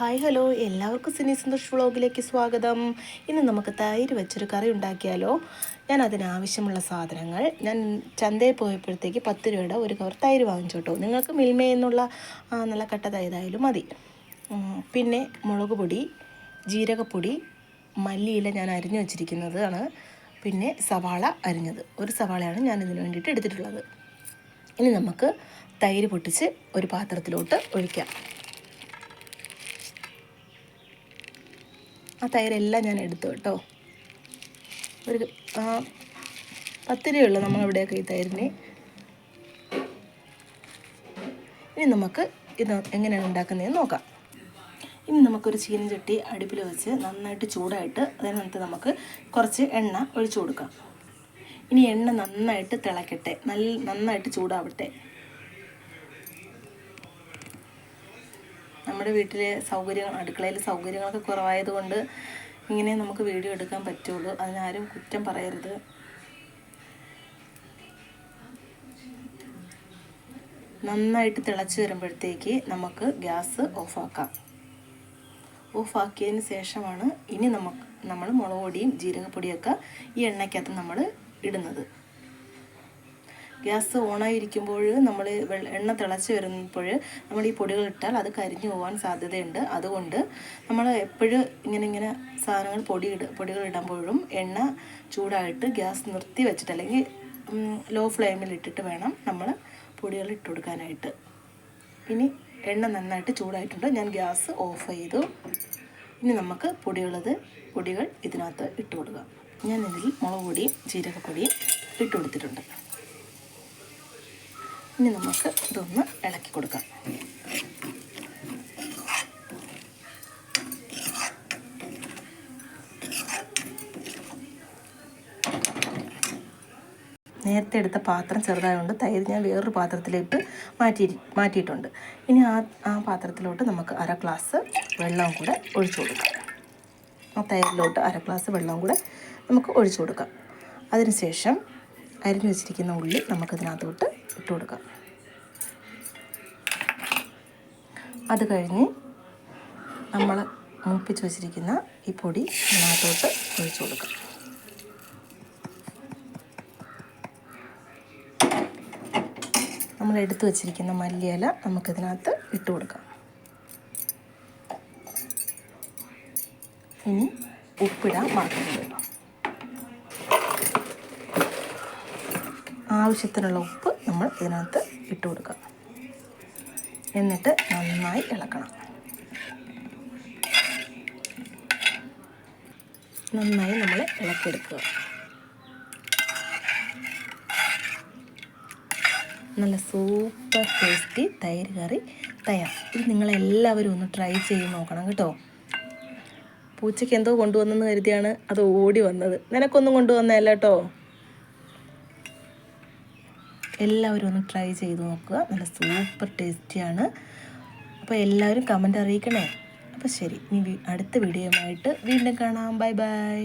Hi hello. എല്ലാവർക്കും സിനി സന്തോഷ് വ്ളോഗിലേക്ക് സ്വാഗതം. ഇന്ന് നമുക്ക് തൈര് വെച്ചൊരു കറി ഉണ്ടാക്കിയാലോ? ഞാൻ അതിനാവശ്യമുള്ള സാധനങ്ങൾ. ഞാൻ ചന്തയിൽ പോയപ്പോഴത്തേക്ക് പത്ത് രൂപയുടെ ഒരു കവർ തൈര് വാങ്ങിച്ചു കേട്ടോ. നിങ്ങൾക്ക് മിൽമയെന്നുള്ള നല്ല കട്ട തൈരായാലും മതി. പിന്നെ മുളക് പൊടി ജീരകപ്പൊടി മല്ലിയില ഞാൻ അരിഞ്ഞു വെച്ചിരിക്കുന്നത് ആണ് പിന്നെ സവാള അരിഞ്ഞത്. ഒരു സവാളയാണ് ഞാൻ ഇതിന് വേണ്ടിയിട്ട് എടുത്തിട്ടുള്ളത്. ഇനി നമുക്ക് തൈര് പൊട്ടിച്ച് ഒരു പാത്രത്തിലോട്ട് ഒഴിക്കാം. ആ തൈരെല്ലാം ഞാൻ എടുത്തു കേട്ടോ. ഒരു പത്ത് രൂപയുള്ളൂ നമ്മളിവിടെയൊക്കെ ഈ തൈരിന്. ഇനി നമുക്ക് ഇത് എങ്ങനെയാണ് ഉണ്ടാക്കുന്നതെന്ന് നോക്കാം. ഇനി നമുക്കൊരു ചീനച്ചട്ടി അടുപ്പിൽ വെച്ച് നന്നായിട്ട് ചൂടായിട്ട് അതിനകത്ത് നമുക്ക് കുറച്ച് എണ്ണ ഒഴിച്ചു കൊടുക്കാം. ഇനി എണ്ണ നന്നായിട്ട് തിളക്കട്ടെ. നല്ല നന്നായിട്ട് ചൂടാവട്ടെ. നമ്മുടെ വീട്ടിലെ സൗകര്യങ്ങൾ അടുക്കളയിൽ സൗകര്യങ്ങളൊക്കെ കുറവായതുകൊണ്ട് ഇങ്ങനെ നമുക്ക് വീഡിയോ എടുക്കാൻ പറ്റുള്ളൂ. അതിനാരും കുറ്റം പറയരുത്. നന്നായിട്ട് തിളച്ച് വരുമ്പോഴത്തേക്ക് നമുക്ക് ഗ്യാസ് ഓഫാക്കാം. ഓഫാക്കിയതിന് ശേഷമാണ് ഇനി നമുക്ക് നമ്മൾ മുളക് പൊടിയും ജീരകപ്പൊടിയൊക്കെ ഈ എണ്ണയ്ക്കകത്ത് നമ്മൾ ഇടുന്നത്. ഗ്യാസ് ഓണായിരിക്കുമ്പോൾ നമ്മൾ എണ്ണ തിളച്ച് വരുമ്പോൾ നമ്മൾ ഈ പൊടികൾ ഇട്ടാൽ അത് കരിഞ്ഞു പോകാൻ സാധ്യതയുണ്ട്. അതുകൊണ്ട് നമ്മൾ എപ്പോഴും ഇങ്ങനെ ഇങ്ങനെ സാധനങ്ങൾ പൊടി ഇട പൊടികൾ ഇടുമ്പോഴും എണ്ണ ചൂടായിട്ട് ഗ്യാസ് നിർത്തി വെച്ചിട്ട് അല്ലെങ്കിൽ ലോ ഫ്ലെയിമിൽ ഇട്ടിട്ട് വേണം നമ്മൾ പൊടികൾ ഇട്ട് കൊടുക്കാനായിട്ട്. ഇനി എണ്ണ നന്നായിട്ട് ചൂടായിട്ടുണ്ട്. ഞാൻ ഗ്യാസ് ഓഫ് ചെയ്തു. ഇനി നമുക്ക് പൊടികളത് പൊടികൾ ഇതിനകത്ത് ഇട്ട് കൊടുക്കാം. ഞാൻ ഇതിൽ മുളക് പൊടിയും ജീരകപ്പൊടിയും ഇട്ട് കൊടുത്തിട്ടുണ്ട്. ഇനി നമുക്ക് ഇതൊന്ന് ഇളക്കി കൊടുക്കാം. നേരത്തെ എടുത്ത പാത്രം ചെറുതായതുകൊണ്ട് തൈര് ഞാൻ വേറൊരു പാത്രത്തിലിട്ട് മാറ്റി മാറ്റിയിട്ടുണ്ട്. ഇനി ആ ആ പാത്രത്തിലോട്ട് നമുക്ക് അര ഗ്ലാസ് വെള്ളവും കൂടെ ഒഴിച്ചു കൊടുക്കാം. ആ തൈരിലോട്ട് അര ഗ്ലാസ് വെള്ളവും കൂടെ നമുക്ക് ഒഴിച്ചു കൊടുക്കാം. അതിനുശേഷം അരിഞ്ഞു വെച്ചിരിക്കുന്ന ഉള്ളി നമുക്കിതിനകത്തോട്ട് ഇട്ട് കൊടുക്കാം. അത് കഴിഞ്ഞ് നമ്മൾ മുപ്പിച്ച് വെച്ചിരിക്കുന്ന ഈ പൊടി ഇതിനകത്തോട്ട് ഒഴിച്ച് കൊടുക്കാം. നമ്മൾ എടുത്തു വച്ചിരിക്കുന്ന മല്ലിയില നമുക്കിതിനകത്ത് ഇട്ട് കൊടുക്കാം. ഇനി ഉപ്പിടാൻ മറക്കരുത് ആവശ്യത്തിനുള്ള ഉപ്പ് നമ്മൾ ഇതിനകത്ത് ഇട്ട് കൊടുക്കുക. എന്നിട്ട് നന്നായി ഇളക്കണം. നന്നായി നമ്മൾ ഇളക്കിയെടുക്കുക. നല്ല സൂപ്പർ ടേസ്റ്റി തൈര് കറി തയ്യാർ. ഇത് നിങ്ങളെല്ലാവരും ഒന്ന് ട്രൈ ചെയ്ത് നോക്കണം കേട്ടോ. പൂച്ചയ്ക്ക് എന്തോ കൊണ്ടുവന്നെന്ന് കരുതിയാണ് അത് ഓടി വന്നത്. നിനക്കൊന്നും കൊണ്ടുവന്നതല്ല കേട്ടോ. എല്ലാവരും ഒന്ന് ട്രൈ ചെയ്ത് നോക്കുക. നല്ല സൂപ്പർ ടേസ്റ്റിയാണ് അപ്പോൾ എല്ലാവരും കമന്റ് അറിയിക്കണേ. അപ്പോൾ ശരി ഇനി അടുത്ത വീഡിയോയുമായിട്ട് വീണ്ടും കാണാം. Bye bye